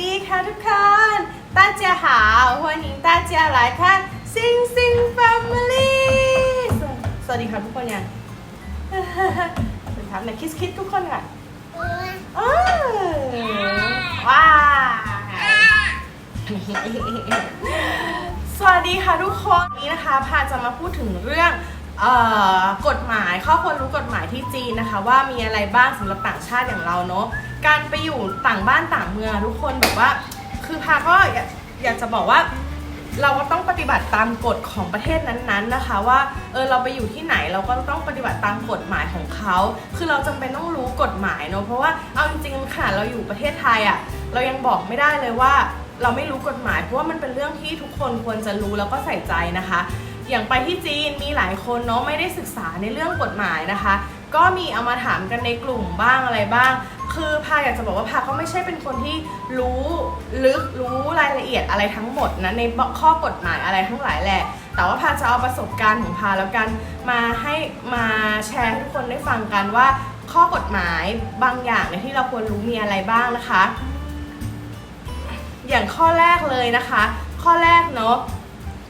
ดีค่ะทุกคนต้าเจียหาววันนี้ต้นสวัสดีค่ะทุกคนยังสวัสดีครับไหนคิสคิสทุกคนค่ะว้าสวัสดีค่ะทุกคนนี้นะคะพาจะมาพูดถึงเรื่องกฎหมายข้อควรรู้กฎหมายที่จีนนะคะ ว่ามีอะไรบ้างสำหรับต่างชาติอย่างเราเนาะ การไปอยู่ต่างบ้านต่างเมืองทุกคนแบบว่า คือพาก็อยากอยากจะบอกว่า เราก็ต้องปฏิบัติตามกฎของประเทศนั้นๆนะคะ ว่าเออเราไปอยู่ที่ไหนเราก็ต้องปฏิบัติตามกฎหมายของเขาคือเราจำเป็นต้องรู้กฎหมายเนาะเพราะว่าเอาจริงๆขนาดเราอยู่ประเทศไทยอะ่ะเรายังบอกไม่ได้เลยว่า เราไม่รู้กฎหมายเพราะว่ามันเป็นเรื่องที่ทุกคนควรจะรู้แล้วก็ใส่ใจนะคะ อย่างไปที่จีนมีหลายคนเนาะไม่ได้ศึกษาในเรื่องกฎหมายนะคะ ก็มีเอามาถามกันในกลุ่มบ้างอะไรบ้าง คือพาอยากจะบอกว่าพาก็ไม่ใช่เป็นคนที่รู้ลึกรู้รายละเอียดอะไรทั้งหมดนะในข้อกฎหมายอะไรทั้งหลายแหละ แต่ว่าพาจะเอาประสบการณ์ของพาแล้วกันมาให้มาแชร์ให้ทุกคนได้ฟังกันว่าข้อกฎหมายบางอย่างเนี่ยที่เราควรรู้มีอะไรบ้างนะคะ อย่างข้อแรกเลยนะคะ ข้อแรกเนาะ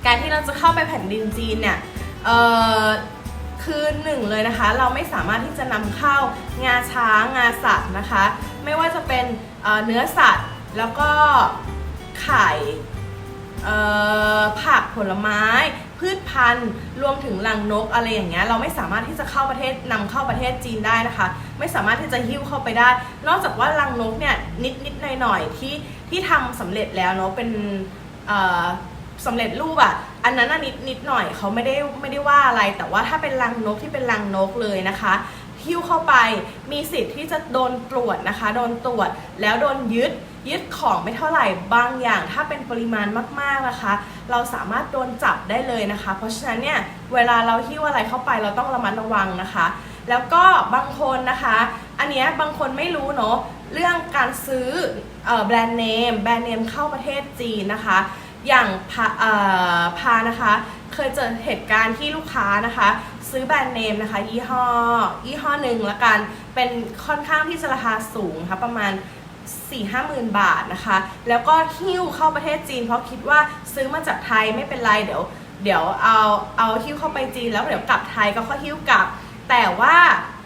การที่เราจะเข้าไปแผ่นดินจีนเนี่ยเอ่อ คือหนึ่งเลยนะคะ เราไม่สามารถที่จะนำเข้างาช้างงาสัตว์นะคะ ไม่ว่าจะเป็นเเนื้อสัตว์แล้วก็ไข่ผักผลไม้ พืชพันธุ์รวมถึงรังนกอะไรอย่างเงี้ยเราไม่สามารถที่จะเข้าประเทศนำเข้าประเทศจีนได้นะคะ ไม่สามารถที่จะหิ้วเข้าไปได้ นอกจากว่ารังนกเนี่ยนิดนิดหน่อยหน่อยที่ที่ทำสำเร็จแล้วเนาะเป็นสำเร็จรูปอะ อันนั้นน่ะนิดนิดหน่อยเขาไม่ได้ไม่ได้ว่าอะไร แต่ว่าถ้าเป็นรังนกที่เป็นรังนกเลยนะคะหิ้วเข้าไปมีสิทธิ์ที่จะโดนตรวจนะคะ โดนตรวจแล้วโดนยึดยึดของไม่เท่าไหร่บางอย่าง ถ้าเป็นปริมาณมากๆนะคะ เราสามารถโดนจับได้เลยนะคะ เพราะฉะนั้นเนี่ยเวลาเราหิ้วอะไรเข้าไปเราต้องระมัดระวังนะคะ แล้วก็บางคนนะคะ อันเนี้ยบางคนไม่รู้เนาะเรื่องการซื้อออแบรนด์เนมแบรนด์เนมเข้าประเทศจีนนะคะ อย่างพาพานะคะ เคยเจอเหตุการณ์ที่ลูกค้านะคะ ซื้อแบรนด์เนมนะคะ ยี่ห้อยี่ห้อหนึ่งละกัน เป็นค่อนข้างที่จะราคาสูงนะคะประมาณ4 5 0 0 0 0บาทนะคะ แล้วก็หิ้วเข้าประเทศจีน เพราะคิดว่าซื้อมาจากไทยไม่เป็นไรเดี๋ยว เดี๋ยวเอาเอาหิ้วเข้าไปจีน แล้วเดี๋ยวกลับไทยก็ค่อยหิ้วกลับ แต่ว่า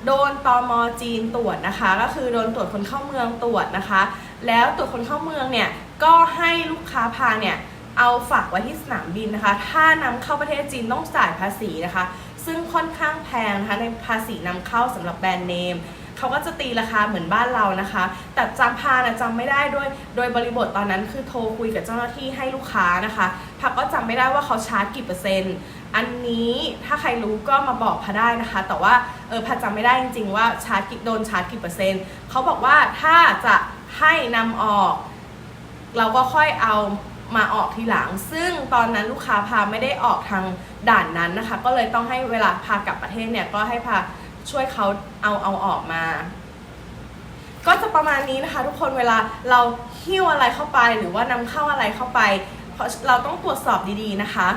โดนตอมจีนตรวจนะคะ ก็คือโดนตรวจคนเข้าเมืองตรวจนะคะ แล้วตรวจคนเข้าเมืองเนี่ยก็ให้ลูกค้าพาเนี่ย เอาฝากไว้ที่สนามบินนะคะ ถ้านำเข้าประเทศจีนต้องจ่ายภาษีนะคะ ซึ่งค่อนข้างแพงนะคะในภาษีนำเข้าสำหรับแบรนด์เนมเขาก็จะตีราคาเหมือนบ้านเรานะคะ แต่จำพานะจำไม่ได้ด้วย โดยบริบทตอนนั้นคือโทรคุยกับเจ้าหน้าที่ให้ลูกค้านะคะพักก็จำไม่ได้ว่าเขาชาร์จกี่เปอร์เซ็นต์ อันนี้ถ้าใครรู้ก็มาบอกพาได้นะคะ แต่ว่าเออพาจำไม่ได้จริง ๆ ว่าชาร์จกี่โดนชาร์จกี่เปอร์เซ็นต์เขาบอกว่าถ้าจะให้นำออก เราก็ค่อยเอา มาออกทีหลัง ซึ่งตอนนั้นลูกค้าพาไม่ได้ออกทางด่านนั้นนะคะ ก็เลยต้องให้เวลาพากลับประเทศเนี่ยก็ให้พาช่วยเขาเอาเอาออกมา ก็จะประมาณนี้นะคะ ทุกคนเวลาเราหิ้วอะไรเข้าไป หรือว่านำเข้าอะไรเข้าไปเราต้องตรวจสอบดีๆนะคะ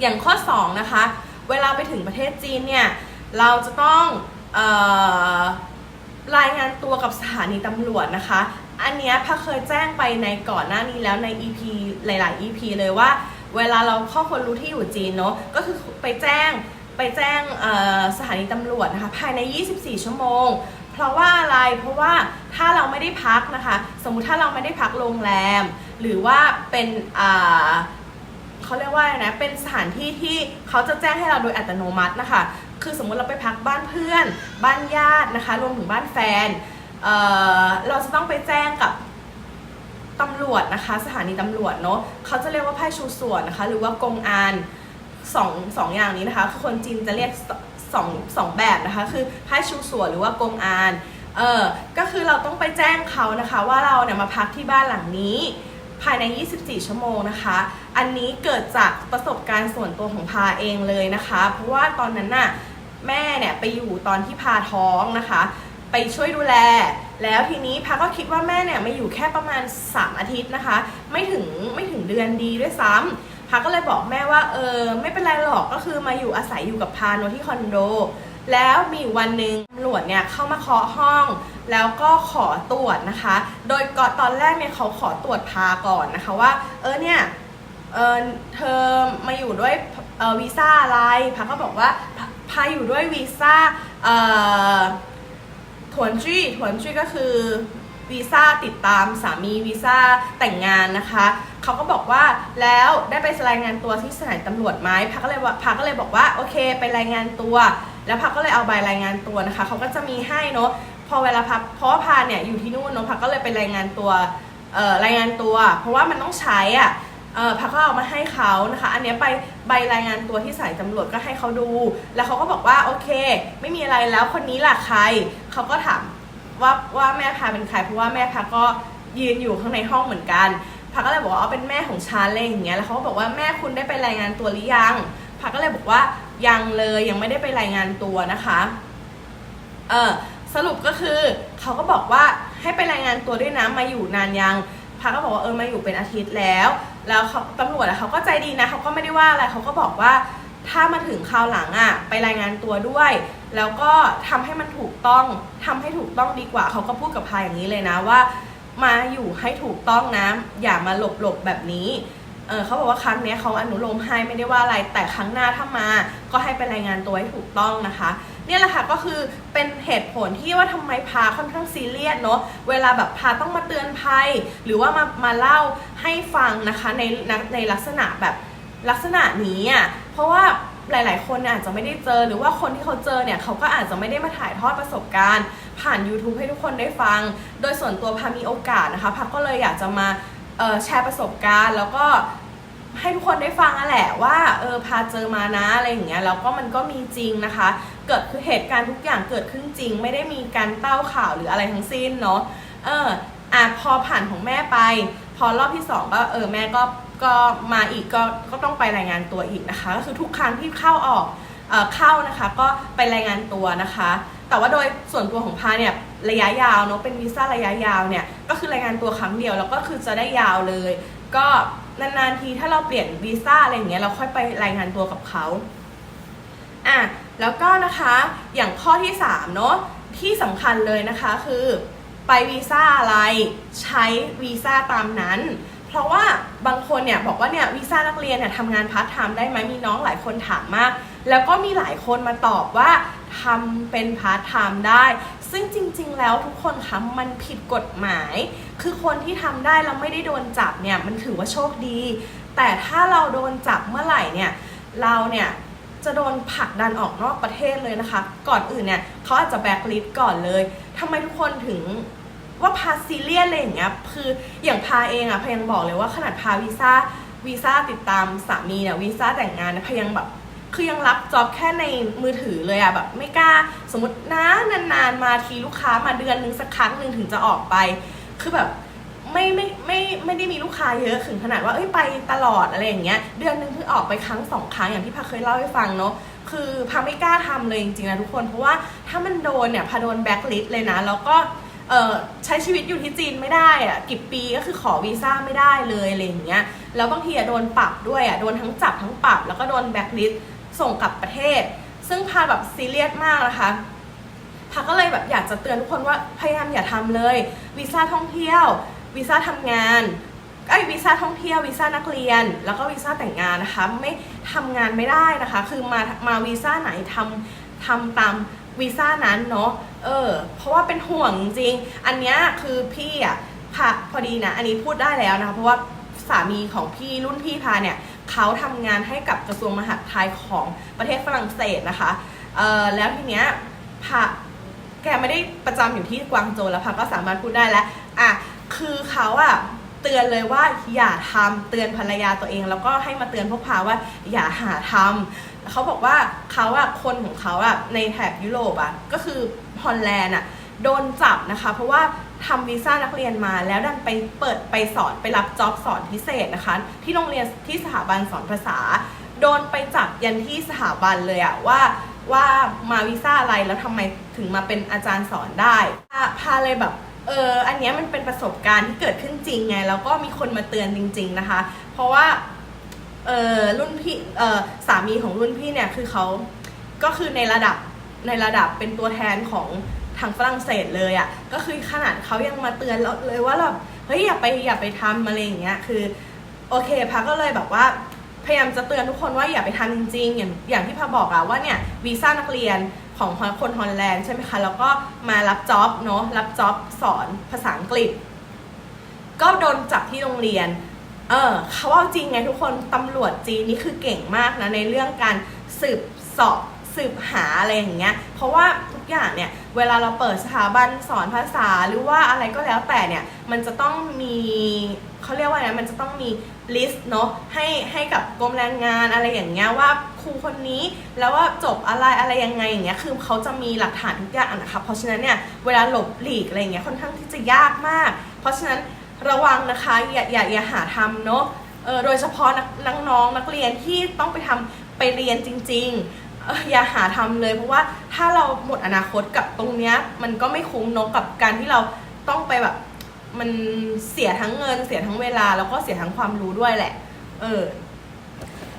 อย่างข้อ 2 นะคะ เวลาไปถึงประเทศจีนเนี่ยเราจะต้องออรายงานตัวกับสถานีตำรวจนะคะ อันเนี้ยพาเคยแจ้งไปในก่อนหน้านี้แล้วใน EP หลาย ๆ EP เลยว่า เวลาเราข้อคนรู้ที่อยู่จีนเนาะก็คือไปแจ้งไปแจ้งสถานีตำรวจนะคะภายใน 24 ชั่วโมง เพราะว่าอะไรเพราะว่าถ้าเราไม่ได้พักนะคะ สมมุติถ้าเราไม่ได้พักโรงแรม หรือว่าเป็นเขาเรียกว่านะเป็นสถานที่ที่เขาจะแจ้งให้เราโดยอัตโนมัตินะคะ คือสมมุติเราไปพักบ้านเพื่อน บ้านญาตินะคะ รวมถึงบ้านแฟน เเราจะต้องไปแจ้งกับตำรวจนะคะ สถานีตำรวจเนาะเขาจะเรียกว่าไพ่ชูส่วนนะคะ หรือว่ากงอานสองสองอย่างนี้นะคะคือคนจีนจะเรียกสสองสองแบบนะคะ คือไพ่ชูส่วนหรือว่ากงอานเออก็คือเราต้องไปแจ้งเขานะคะ ว่าเราเนี่ยมาพักที่บ้านหลังนี้ภายใน 24 ชั่วโมงนะคะ อันนี้เกิดจากประสบการณ์ส่วนตัวของพาเองเลยนะคะ เพราะว่าตอนนั้นน่ะแม่เนี่ยไปอยู่ตอนที่พาท้องนะคะ ไปช่วยดูแล แล้วทีนี้พาก็คิดว่าแม่เนี่ยมาอยู่แค่ประมาณ 3 อาทิตย์นะคะ ไม่ถึงไม่ถึงเดือนดีด้วยซ้ำพาก็เลยบอกแม่ว่าเออไม่เป็นไรหรอกก็คือมาอยู่อาศัยอยู่กับพานที่คอนโด แล้วมีวันหนึ่งตำรวจเนี่ยเข้ามาเคาะห้อง แล้วก็ขอตรวจนะคะ โดยก่อนตอนแรกเนี่ยเขาขอตรวจพาก่อนนะคะว่า เออเนี่ยเออเธอมาอยู่ด้วยวีซ่าอะไรพาก็บอกว่าพาอยู่ด้วยวีซ่าเออ ถวนจุ้ยถวนจุ้ยก็คือวีซ่าติดตามสามีวีซ่าแต่งงานนะคะเขาก็บอกว่าแล้วได้ไปรายงานตัวที่สถานีตำรวจไหมพาก็เลยพาก็เลยบอกว่าโอเคไปรายงานตัว แล้วพาก็เลยเอาใบรายงานตัวนะคะเขาก็จะมีให้เนาะพอเวลาพักเพราะว่าพาเนี่ยอยู่ที่นู่นเนาะพาก็เลยไปรายงานตัวรายงานตัว เพราะว่ามันต้องใช้อะ เออพักก็เอามาให้เขานะคะ อันเนี้ยไปใบรายงานตัวที่สายตำรวจก็ให้เขาดู แล้วเขาก็บอกว่าโอเค ไม่มีอะไรแล้วคนนี้ล่ะใครเขาก็ถามว่าว่าแม่พาเป็นใครเพราะว่าแม่พาก็ยืนอยู่ข้างในห้องเหมือนกันพาก็เลยบอกว่าอ๋อเป็นแม่ของฉันอะไรอย่างเงี้ยแล้วเขาก็บอกว่าแม่คุณได้ไปรายงานตัวหรือยังพาก็เลยบอกว่ายังเลยยังไม่ได้ไปรายงานตัวนะคะเออสรุปก็คือเขาก็บอกว่าให้ไปรายงานตัวด้วยนะมาอยู่นานยังพาก็บอกว่าเออมาอยู่เป็นอาทิตย์แล้ว แล้วเขาตำรวจเขาก็ใจดีนะเขาก็ไม่ได้ว่าอะไรเขาก็บอกว่าถ้ามาถึงคราวหลังอะไปรายงานตัวด้วย แล้วก็ทำให้มันถูกต้องทำให้ถูกต้องดีกว่า เขาก็พูดกับพายอย่างนี้เลยนะว่า มาอยู่ให้ถูกต้องนะอย่ามาหลบหลบแบบนี้เออเขาบอกว่าครั้งนี้เขาอนุโลมให้ไม่ได้ว่าอะไรแต่ครั้งหน้าถ้ามา ก็ให้ไปรายงานตัวให้ถูกต้องนะคะ เนี่ยแหละค่ะก็คือเป็นเหตุผลที่ว่าทำไมพาค่อนข้างซีเรียสเนาะเวลาแบบพาต้องมาเตือนภัย หรือว่ามามาเล่าให้ฟังนะคะในในลักษณะแบบลักษณะนี้อะเพราะว่าหลาย ๆ คนเนี่ยอาจจะไม่ได้เจอหรือว่าคนที่เขาเจอเนี่ยเขาก็อาจจะไม่ได้มาถ่ายทอดประสบการณ์ ผ่าน YouTube ให้ทุกคนได้ฟัง โดยส่วนตัวพามีโอกาสนะคะพาก็เลยอยากจะมาแชร์ประสบการณ์ แล้วก็ ให้ทุกคนได้ฟังอะแหละว่าเออพาเจอมานะอะไรอย่างเงี้ยแล้วก็มันก็มีจริงนะคะ เกิดคือเหตุการณ์ทุกอย่างเกิดขึ้นจริง ไม่ได้มีการเต้าข่าวหรืออะไรทั้งสิ้นเนาะเอออะพอผ่านของแม่ไป พอรอบที่สองก็เออแม่ก็ก็มาอีกก็ก็ต้องไปรายงานตัวอีกนะคะ ก็คือทุกครั้งที่เข้าออกเอ่อเข้านะคะก็ไปรายงานตัวนะคะ แต่ว่าโดยส่วนตัวของพาเนี่ยระยะยาวเนาะเป็นวีซ่าระยะยาวเนี่ยก็คือรายงานตัวครั้งเดียวแล้วก็คือจะได้ยาวเลย ก็ นานๆทีถ้าเราเปลี่ยนวีซ่าอะไรอย่างเงี้ยเราค่อยไปรายงานตัวกับเขาอะแล้วก็นะคะอย่างข้อที่3เนาะที่สำคัญเลยนะคะคือไปวีซ่าอะไรใช้วีซ่าตามนั้น เพราะว่าบางคนเนี่ยบอกว่าเนี่ยวีซ่านักเรียนเนี่ยทำงานพาร์ทไทม์ได้ไหมมีน้องหลายคนถามมาก แล้วก็มีหลายคนมาตอบว่าทำเป็นพาร์ทไทม์ได้ ซึ่งจริง ๆ แล้วทุกคนคะมันผิดกฎหมาย คือคนที่ทำได้แล้วไม่ได้โดนจับเนี่ยมันถือว่าโชคดี แต่ถ้าเราโดนจับเมื่อไหร่เนี่ยเราเนี่ยจะโดนผลักดันออกนอกประเทศเลยนะคะ ก่อนอื่นเนี่ยเขาอาจจะแบล็คลิสต์ก่อนเลยทำไมทุกคนถึงว่าพาซีเรียสอะไรอย่างเงี้ยคืออย่างพาเองอะพายังบอกเลยว่าขนาดพาวีซ่าวีซ่าติดตามสามีเนี่ยวีซ่าแต่งงานนี่ยพายังแบบ คือยังรับจ็อบแค่ในมือถือเลยอะแบบไม่กล้า สมมตินะนานๆมาทีลูกค้ามาเดือนนึงสักครั้งหนึ่งถึงจะออกไป คือแบบไม่ไม่ไม่ไม่ได้มีลูกค้าเยอะถึงขนาดว่าเอ้ยไปตลอดอะไรอย่างเงี้ยเดือนนึงเพิ่งออกไปครั้งสองครั้งอย่างที่พาเคยเล่าให้ฟังเนาะคือพาไม่กล้าทำเลยจริงๆนะทุกคนเพราะว่าถ้ามันโดนเนี่ยพาโดนแบ็คลิสต์เลยนะแล้วก็ใช้ชีวิตอยู่ที่จีนไม่ได้อะกี่ปีก็คือขอวีซ่าไม่ได้เลยอะไรอย่างเงี้ยแล้วบางทีอะโดนปรับด้วยอะโดนทั้งจับทั้งปรับแล้วก็โดนแบ็คลิสต์ ส่งกลับประเทศ ซึ่งพาแบบซีเรียสมากนะคะพาก็เลยแบบอยากจะเตือนทุกคนว่าพยายามอย่าทำเลยวีซ่าท่องเที่ยววีซ่าทำงานไอ้วีซ่าท่องเที่ยววีซ่านักเรียน แล้วก็วีซ่าแต่งงานนะคะไม่ทำงานไม่ได้นะคะ คือมามาวีซ่าไหนทำทำตามวีซ่านั้นเนาะเออเพราะว่าเป็นห่วงจริง อันเนี้ยคือพี่อะพาพอดีนะอันนี้พูดได้แล้วนะคะเพราะว่าสามีของพี่รุ่นพี่พาเนี่ย เขาทำงานให้กับกระทรวงมหาดไทยของประเทศฝรั่งเศสนะคะแล้วทีเนี้ยพาแกไม่ได้ประจำอยู่ที่กวางโจวแล้วพาก็สามารถพูดได้แล้วอะคือเขาอะเตือนเลยว่าอย่าทำเตือนภรรยาตัวเอง แล้วก็ให้มาเตือนพวกพาว่าอย่าหาทำเขาบอกว่าเขาอะคนของเขาอะในแถบยุโรปอะก็คือฮอลแลนด์อะโดนจับนะคะ เพราะว่า ทำวีซ่านักเรียนมา แล้วดันไปเปิดไปสอนไปรับจ็อบสอนพิเศษนะคะ ที่โรงเรียนที่สถาบันสอนภาษา โดนไปจับยันที่สถาบันเลยอะว่าว่ามาวีซ่าอะไรแล้วทำไมถึงมาเป็นอาจารย์สอนได้พาพาเลยแบบเอออันนี้มันเป็นประสบการณ์ที่เกิดขึ้นจริงไง แล้วก็มีคนมาเตือนจริง ๆนะคะ เพราะว่าเออรุ่นพี่เออสามีของรุ่นพี่เนี่ยคือเขาก็คือในระดับในระดับเป็นตัวแทนของ ทางฝรั่งเศสเลยอะ่ะก็คือขนาดเขายังมาเตือนเราเลยว่าแบบเฮ้ยอย่าไปอย่าไปทำอะไรอย่างเงี้ยคือโอเคพาก็เลยแบบว่าพยายามจะเตือนทุกคนว่าอย่าไปทำจริงๆอย่างอย่างที่พาบอกอะว่าเนี่ยวีซ่านักเรียนของคนฮอลแลนด์ใช่ไหมคะแล้วก็มารับจ็อบเนาะรับจ็อบสอนภาษาอังกฤษ ก็โดนจับที่โรงเรียนเออเขาว่าจริงไงทุกคนตำรวจจีนนี่คือเก่งมากนะในเรื่องการสืบสอบ สืบหาอะไรอย่างเงี้ย เพราะว่าทุกอย่างเนี่ยเวลาเราเปิดสถาบันสอนภาษาหรือว่าอะไรก็แล้วแต่เนี่ยมันจะต้องมีเขาเรียกว่าไงมันจะต้องมีลิสต์เนาะให้ให้กับกรมแรงงานอะไรอย่างเงี้ยว่าครูคนนี้แล้วว่าจบอะไรอะไรยังไงอย่างเงี้ยคือเขาจะมีหลักฐานทุกอย่างนะคะเพราะฉะนั้นเนี่ยเวลาหลบหลีกอะไรอย่างเงี้ยค่อนข้างที่จะยากมาก เพราะฉะนั้นระวังนะคะอย่าอย่าอย่าหาทำเนาะโดยเฉพาะนักน้องนักเรียนที่ต้องไปทำไปเรียนจริง ๆ เอออย่าหาทำเลย เพราะว่าถ้าเราหมดอนาคตกับตรงเนี้ย มันก็ไม่คุ้มเนอะกับการที่เราต้องไปแบบ มันเสียทั้งเงิน เสียทั้งเวลา แล้วก็เสียทั้งความรู้ด้วยแหละ เออ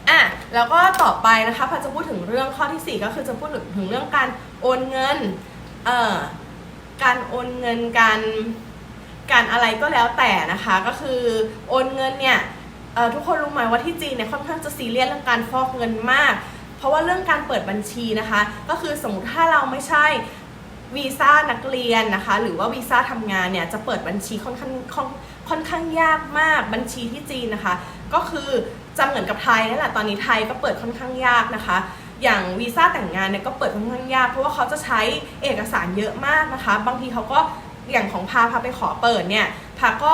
อะ แล้วก็ต่อไปนะคะพาจะพูดถึงเรื่องข้อที่ 4 ก็คือจะพูดถึงเรื่องการโอนเงิน เอ่อ การโอนเงินการ การอะไรก็แล้วแต่นะคะ ก็คือโอนเงินเนี่ยเอ่อทุกคนรู้ไหมว่าที่จีนเนี่ยค่อนข้างจะซีเรียสเรื่องการฟอกเงินมาก เพราะว่าเรื่องการเปิดบัญชีนะคะ ก็คือสมมติถ้าเราไม่ใช่วีซ่านักเรียนนะคะ หรือว่าวีซ่าทำงานเนี่ยจะเปิดบัญชีค่อนข้างค่อนค่อนข้างยากมากบัญชีที่จีนนะคะ ก็คือจะเหมือนกับไทยนั่นแหละตอนนี้ไทยก็เปิดค่อนข้างยากนะคะ อย่างวีซ่าแต่งงานเนี่ยก็เปิดค่อนข้างยาก เพราะว่าเขาจะใช้เอกสารเยอะมากนะคะ บางทีเขาก็อย่างของพาพาไปขอเปิดเนี่ย พาก็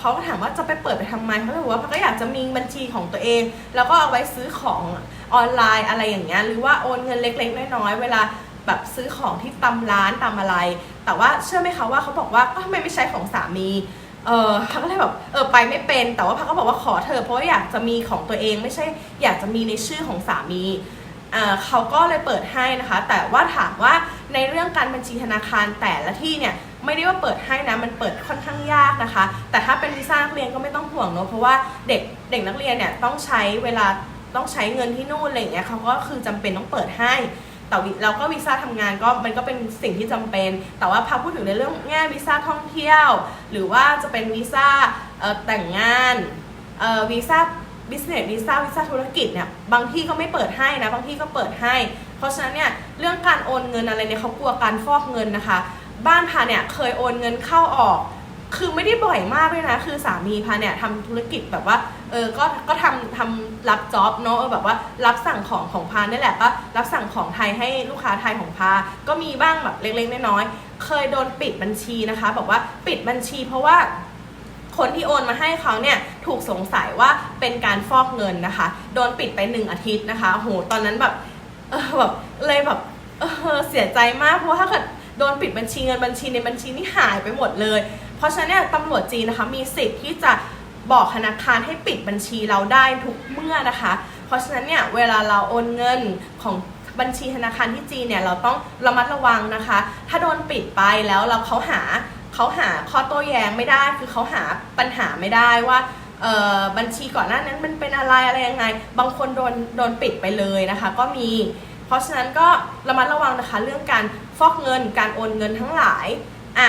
เขาก็ถามว่าจะไปเปิดไปทำไมเขาเลยบอกว่าพาก็อยากจะมีบัญชีของตัวเอง แล้วก็เอาไว้ซื้อของออนไลน์อะไรอย่างเงี้ยหรือว่าโอนเงินเล็กๆน้อยๆเวลาแบบซื้อของที่ตาร้านตามอะไร แต่ว่าเชื่อไหมคะว่าเขาบอกว่าก็ทำไมไม่ใช้ของสามีเออพักก็เลยแบบเออไปไม่เป็น แต่ว่าพักก็บอกว่าขอเธอเพราะว่าอยากจะมีของตัวเองไม่ใช่อยากจะมีในชื่อของสามีเขาก็เลยเปิดให้นะคะ แต่ว่าถามว่าในเรื่องการบัญชีธนาคารแต่ละที่เนี่ย ไม่ได้ว่าเปิดให้นะมันเปิดค่อนข้างยากนะคะ แต่ถ้าเป็นวีซ่านักเรียนก็ไม่ต้องห่วงเนอะเพราะว่าเด็กเด็กนักเรียนเนี่ยต้องใช้เวลาต้องใช้เงินที่นู่นอะไรอย่างเงี้ยเขาก็คือจำเป็นต้องเปิดให้แต่วิเราก็วีซ่าทำงานก็มันก็เป็นสิ่งที่จำเป็น แต่ว่าพาพูดถึงในเรื่องแง่วีซ่าท่องเที่ยว หรือว่าจะเป็นวีซ่าแต่งงานวีซ่าบิสเนสวีซ่าวีซ่าธุรกิจเนี่ยบางที่ก็ไม่เปิดให้นะบางที่ก็เปิดให้ เพราะฉะนั้นเนี่ยเรื่องการโอนเงินอะไรเนี่ยเขากลัวการฟอกเงินนะคะ บ้านพาเนี่ยเคยโอนเงินเข้าออก คือไม่ได้บ่อยมากเลยนะ คือสามีพาเนี่ยทำธุรกิจแบบว่าเออก็ก็ทำทำรับจ็อบเนาะเออแบบว่ารับสั่งของของพานี่แหละก็รับสั่งของไทยให้ลูกค้าไทยของพา ก็มีบ้างแบบเล็กๆน้อยๆเคยโดนปิดบัญชีนะคะ บอกว่าปิดบัญชี เพราะว่าคนที่โอนมาให้เขาเนี่ยถูกสงสัยว่าเป็นการฟอกเงินนะคะ โดนปิดไปหนึ่งอาทิตย์นะคะโหตอนนั้นแบบเออแบบเลยแบบเออเสียใจมากเพราะว่าถ้าเกิด โดนปิดบัญชีเงินบัญชีในบัญชีนี่หายไปหมดเลย เพราะฉะนั้นเนี่ยตำรวจจีนนะคะมีสิทธิ์ที่จะบอกธนาคารให้ปิดบัญชีเราได้ทุกเมื่อนะคะ เพราะฉะนั้นเนี่ยเวลาเราโอนเงินของบัญชีธนาคารที่จีนเนี่ยเราต้องระมัดระวังนะคะ ถ้าโดนปิดไปแล้วเราเขาหาเขาหาข้อโต้แย้งไม่ได้ คือเขาหาปัญหาไม่ได้ว่าเออบัญชีก่อนหน้านั้นมันเป็นอะไรอะไรยังไง บางคนโดนโดนปิดไปเลยนะคะ ก็มี เพราะฉะนั้นก็ระมัดระวังนะคะเรื่องการฟอกเงินการโอนเงินทั้งหลายอะ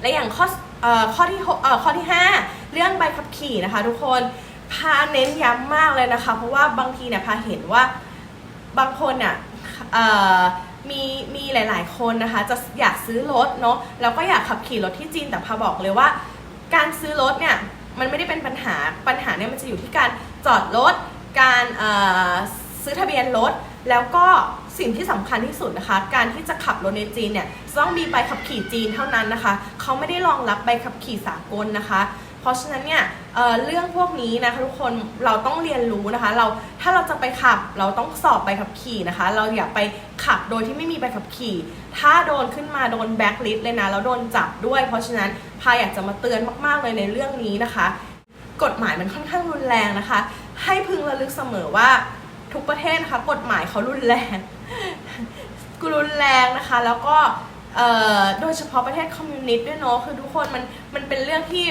และอย่างข้ออข้อที่หเอ่อข้อที่ 5 เรื่องใบขับขี่นะคะทุกคนพาเน้นย้ำมากเลยนะคะ เพราะว่าบางทีเนี่ยพาเห็นว่าบางคนเนี่ยมีมีหลาย ๆ คนนะคะ จะอยากซื้อรถเนาะแล้วก็อยากขับขี่รถที่จีนแต่พาบอกเลยว่า การซื้อรถเนี่ยมันไม่ได้เป็นปัญหาปัญหาเนี่ยมันจะอยู่ที่การจอดรถการซื้อทะเบียนรถ แล้วก็สิ่งที่สำคัญที่สุดนะคะ การที่จะขับรถในจีนเนี่ยต้องมีใบขับขี่จีนเท่านั้นนะคะ เขาไม่ได้รองรับใบขับขี่สากลนะคะ เพราะฉะนั้นเนี่ยเเรื่องพวกนี้นะคะทุกคนเราต้องเรียนรู้นะคะ เราถ้าเราจะไปขับเราต้องสอบใบขับขี่นะคะ เราอย่าไปขับโดยที่ไม่มีใบขับขี่ ถ้าโดนขึ้นมาโดนแบ็คลิสเลยนะแล้วโดนจับด้วย เพราะฉะนั้นพายอยากจะมาเตือนมากๆเลยในเรื่องนี้นะคะ กฎหมายมันค่อนข้างรุนแรงนะคะ ให้พึงระลึกเสมอว่า ทุกประเทศนะคะกฎหมายเขารุนแรงรุนแรงนะคะ แล้วก็โดยเฉพาะประเทศคอมมิวนิสต์ด้วยเนาะคือทุกคนมันมันเป็นเรื่องที่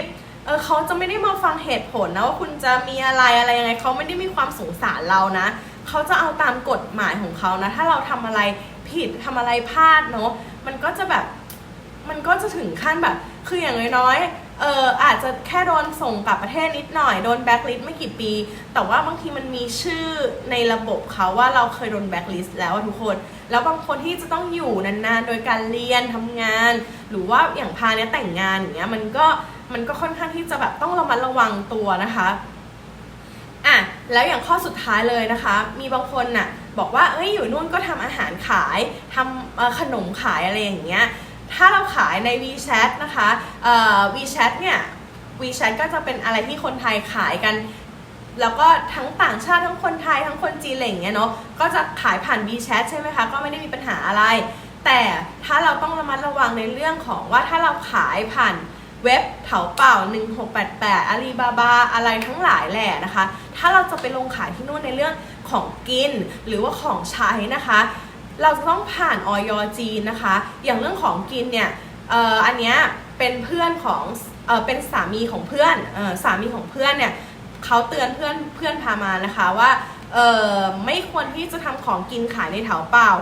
เออเขาจะไม่ได้มาฟังเหตุผลนะว่าคุณจะมีอะไรอะไรยังไงเขาไม่ได้มีความสงสารเรานะเขาจะเอาตามกฎหมายของเขานะถ้าเราทำอะไรผิดทำอะไรพลาดเนาะมันก็จะแบบมันก็จะถึงขั้นแบบ คืออย่างน้อยๆ เอออาจจะแค่โดนส่งกลับประเทศนิดหน่อยโดนแบ็คลิสต์ไม่กี่ปี แต่ว่าบางทีมันมีชื่อในระบบเขาว่าเราเคยโดนแบ็คลิสต์แล้วทุกคน แล้วบางคนที่จะต้องอยู่นานๆ โดยการเรียนทำงาน หรือว่าอย่างพาเนี้ยแต่งงานอย่างเงี้ยมันก็มันก็ค่อนข้างที่จะแบบต้องระมัดระวังตัวนะคะอะแล้วอย่างข้อสุดท้ายเลยนะคะ มีบางคนน่ะบอกว่าเอ้ยอยู่นู่นก็ทำอาหารขายทำขนมขายอะไรอย่างเงี้ย ถ้าเราขายใน WeChat นะคะเอ่อ WeChat เนี่ย WeChat ก็จะเป็นอะไรที่คนไทยขายกัน แล้วก็ทั้งต่างชาติทั้งคนไทยทั้งคนจีนอะไรอย่างเงี้ยเนาะก็จะขายผ่าน WeChat ใช่ไหมคะ ก็ไม่ได้มีปัญหาอะไร แต่ถ้าเราต้องระมัดระวังในเรื่องของว่าถ้าเราขายผ่านเว็บเถาเป่า 1688อาลีบาบาอะไรทั้งหลายแหละนะคะ ถ้าเราจะไปลงขายที่นู่นในเรื่องของกินหรือว่าของใช้นะคะ เราจะต้องผ่านออยจีนนะคะ อย่างเรื่องของกินเนี่ยเอ่ออันเนี้ยเป็นเพื่อนของเอ่อเป็นสามีของเพื่อนเอ่อสามีของเพื่อนเนี่ยเขาเตือนเพื่อนเพื่อนพามานะคะว่าเอ่อไม่ควรที่จะทำของกินขายในแถวเป่า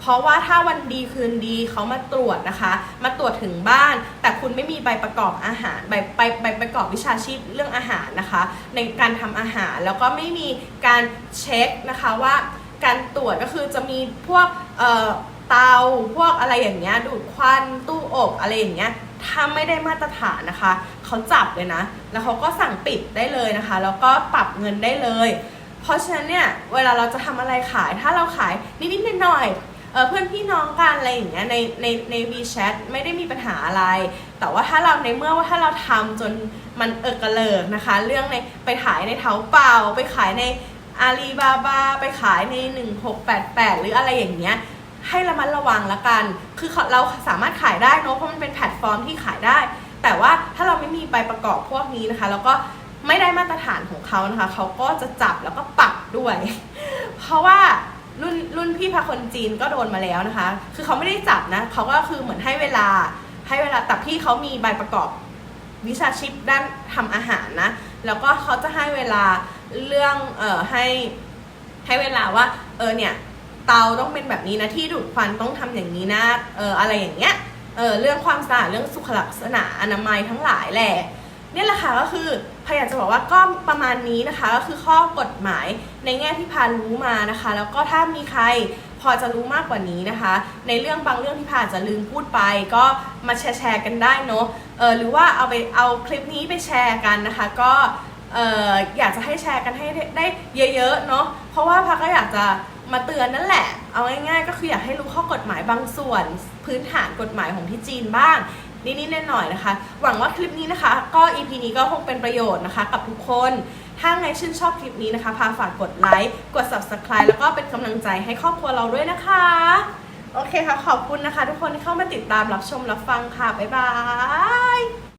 เพราะว่าถ้าวันดีคืนดีเขามาตรวจนะคะ มาตรวจถึงบ้าน แต่คุณไม่มีใบประกอบอาหารใบใบใบประกอบวิชาชีพเรื่องอาหารนะคะ ในการทำอาหารแล้วก็ไม่มีการเช็คนะคะว่า การตรวจก็คือจะมีพวกเอ่อเตาพวกอะไรอย่างเงี้ยดูดควันตู้อบอะไรอย่างเงี้ยถ้าไม่ได้มาตรฐานนะคะเขาจับเลยนะ แล้วเขาก็สั่งปิดได้เลยนะคะ แล้วก็ปรับเงินได้เลย เพราะฉะนั้นเนี่ยเวลาเราจะทำอะไรขาย ถ้าเราขายนิดๆหน่อยเออเพื่อนพี่น้องกันอะไรอย่างเงี้ยในในใน WeChat ไม่ได้มีปัญหาอะไร แต่ว่าถ้าเราในเมื่อว่าถ้าเราทำจนมันเอิกกระเลิกนะคะ เรื่องในไปขายในเท้าเปล่าไปขายใน อาลีบาบาไปขายใน 1688 หรืออะไรอย่างเงี้ยให้ระมัดระวังละกัน คือเราสามารถขายได้เนอะเพราะมันเป็นแพลตฟอร์มที่ขายได้ แต่ว่าถ้าเราไม่มีใบประกอบพวกนี้นะคะ แล้วก็ไม่ได้มาตรฐานของเขานะคะ เขาก็จะจับแล้วก็ปรับด้วย เพราะว่ารุ่นรุ่นพี่พาคนจีนก็โดนมาแล้วนะคะ คือเขาไม่ได้จับนะ เขาก็คือเหมือนให้เวลา ให้เวลา แต่พี่เขามีใบประกอบวิชาชีพด้านทำอาหารนะ แล้วก็เขาจะให้เวลาเรื่องเอ่อให้ให้เวลาว่า เออเนี่ยเตาต้องเป็นแบบนี้นะที่ดูดควันต้องทำอย่างนี้นะเอออะไรอย่างเงี้ยเออเรื่องความสะอาดเรื่องสุขลักษณะอนามัยทั้งหลายแหละนี่แหละค่ะก็คือพยายามจะบอกว่าก็ประมาณนี้นะคะก็คือข้อกฎหมายในแง่ที่พารู้มานะคะ แล้วก็ถ้ามีใครพอจะรู้มากกว่านี้นะคะ ในเรื่องบางเรื่องที่พาอาจจะลืมพูดไป ก็มาแชร์แชร์กันได้เนอะเออหรือว่าเอาไปเอาคลิปนี้ไปแชร์กันนะคะ ก็ เอออยากจะให้แชร์กันให้ได้เยอะๆเนาะเพราะว่าพาก็อยากจะมาเตือนนั่นแหละ เอาง่ายๆ ก็คืออยากให้รู้ข้อกฎหมายบางส่วนพื้นฐานกฎหมายของที่จีนบ้างนิดๆหน่อยๆนะคะ หวังว่าคลิปนี้นะคะ ก็ EP นี้ก็คงเป็นประโยชน์นะคะ กับทุกคน ถ้าไงชื่นชอบคลิปนี้นะคะ พาฝากกดไลค์กด subscribe แล้วก็เป็นกำลังใจให้ครอบครัวเราด้วยนะคะ โอเคค่ะ ขอบคุณนะคะ ทุกคนที่เข้ามาติดตามรับชมรับฟังค่ะ บ๊ายบาย